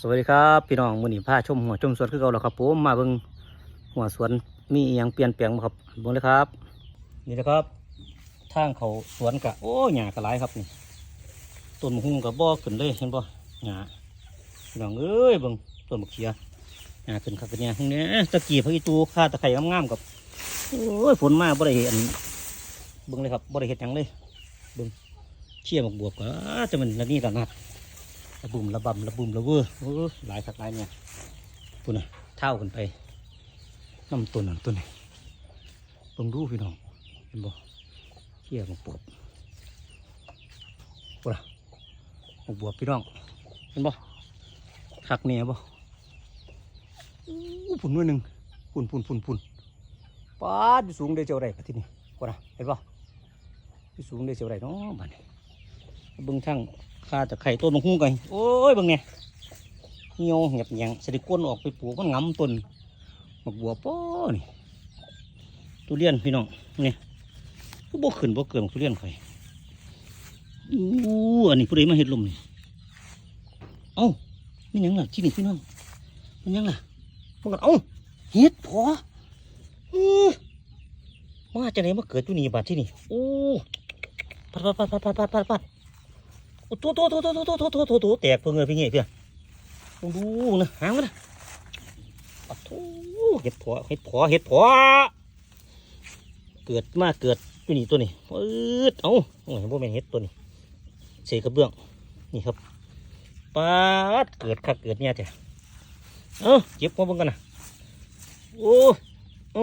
สวัสดีครับพี่น้องมื้อนี้าชมหัวชมสวนคือเก่าแล้วครับผมมาเบิ่งหัวสวนมีอหยังเปลี่ยนแปลงบ่ครับเบิ่งเลยครับ นี่นะครับทางเขาสวนกะโอ้หญ้ากะหลายครับนี่ต้นมะฮุ่งกะบ่ขึ้นเลยเห็นบ่หญ้าพี่น้องเอ้ยเบิ่งต้นมะเขียหญ้าขึ้นคักกันเนี่ยพวกนี้ตะกี้พระอีตูค่าตะไคร้งามๆกับโอ้ยฝนมากบ่ได้เห็นเบิ่งเลยครับบ่ได้เฮ็ดหยังเลยเบิ่งเชี่ยหมกบวบก็จะมันละนี่ละนัด ระบุมระบำระบุมระเวอโอ้หลายคักหลายเนี่ยปุ่นน่ะเท่ากันไปน้ำต้นนั่นต้นนี้ลองดูพี่น้องเห็นบ่เขี่ยมาปวดปุ่นน่ะมาบวบพี่น้องเห็นบ่คักเนี่ยบ่อู้ปุ่นหน่วยหนึ่งปุ่นปุ่นปุ่นปุ่นป้าดสูงได้เจ้าไรปะที่นี่ปุ่นน่ะเห็นบ่สูงได้เจ้าไรเนาะบ้านนี้เบิ่งทั้ง ข้าจะไข่ต้นมะฮุ่งกันโอ้ยบางเนี่ยเหี่ยวเหียบหยังสะดิก้นออกไปปลูกมันงำต้นมักบัวป้อนี่ทุเรียนพี่น้องเนี่ยก็บ่ขึ้นบ่เกินทุเรียนข่อยอู้อันนี้ผู้ใดมาเห็ดลมนี่เอ้านี่ยังล่ะที่นี่พี่น้องมันยังล่ะมันก็เอ้าเห็ดพออื้อมาจากไหนมาเกิดอยู่นี่บาดที่นี่โอ้ปัดปัดปัดปัดปัดปัดปัด โอ้ตัวตัวตัวตัวตัวตัวตัวตัวตัวแตกเพิ่งเลยพี่เงี้ยเพื่อนลองดูนะหางมันนะปะทูเห็ดผัวเห็ดผัวเห็ดผัวเกิดมาเกิดอยู่นี่ตัวนี้ปืดเอ้าโอ้ยพวกแม่นเห็ดตัวนี้เสกกระเบื้องนี่ครับปาดเกิดคักเกิดเนี่ยจ้ะเอ้าเก็บมาเบิ่งกันนะโอ้เอ้า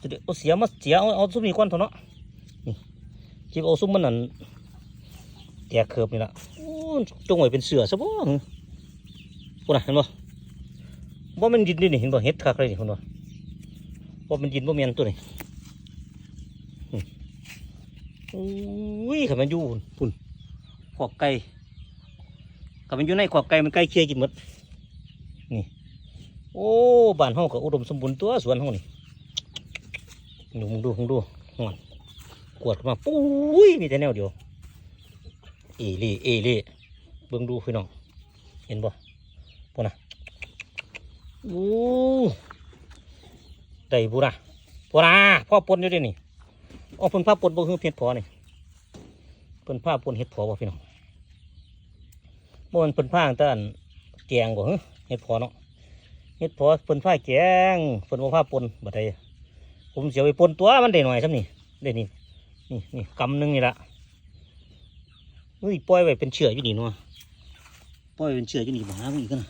จะได้เอาเสียมาเสียเอาเอาซุ้มนี่ก่อนเถอะเนาะนี่เก็บเอาซุ้มมันนั่น แตกเคิบนี่ละโอ้จงไว้เป็นเสือซะบ่หึพูดนะเห็นบ่บ่แมันดินดินี่เห็นบ่เฮ็ดคักเลยนี่เห็นบ่บ่แมันดินบ่แม่นตัวนี้อืมอุ้ยขับมันอยู่พุ่นพุ่นขอบไก่ขับมันอยู่ในขอบไก่มันไก่เคียกินหมดนี่โอ้บ้านเฮาก็อุดมสมบูรณ์ตัวสวนเฮานี่ดูมึงดูมึงดูหอนกวดมาปุ้ยมีแต่แนวเดียว เอเล่เอเล่เบิ่งดูพี่น้อง เห็นบ่พวกน่ะโอ้ได้บุระพวกน่ะพ่อปนอยู่ดินี่อ๋อเพิ่นพาปนบ่คือเห็ดพอนี่เพิ่นพาปนเห็ดพอบ่พี่น้องบ่มันเพิ่นพาต่นแกงบ่ฮึเห็ดพอเนาะเห็ดพอเพิ่นพาแกงเพิ่นบ่พาปนบัดใดผมเสิเอาไปปนตัวมันได้หน่อยซ้ำนี่ได้นี่นี่นี่กำหนึงนี่ละ เฮ้ยปล่อยไว้เป็นเชืออยู่นี่เนาะปล่อยเป็นเชืออยู่นี่บ่หามันอีกนะ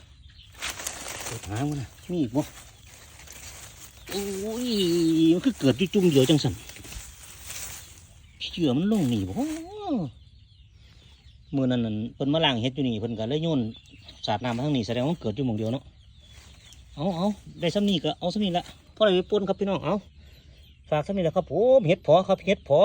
หามันนะมีอีกบ่โอ้ยมันคือเกิดอยู่จุ่มเดียวจังสันเชือมันลงนี่บ่เมื่อนั้นนั่นเพิ่นมาล้างเฮ็ดอยู่นี่เพิ่นก็เลยโยนสาดน้ำมาทางนี้แสดงว่าเกิดอยู่หม่องเดียวเนาะเอาเอาได้ซ้ำนี้ก็เอาซ้ำนี้ละพอได้ไปปนครับพี่น้องเอาฝากซ้ำนี้แหละครับผมเฮ็ดพอครับเฮ็ดพอ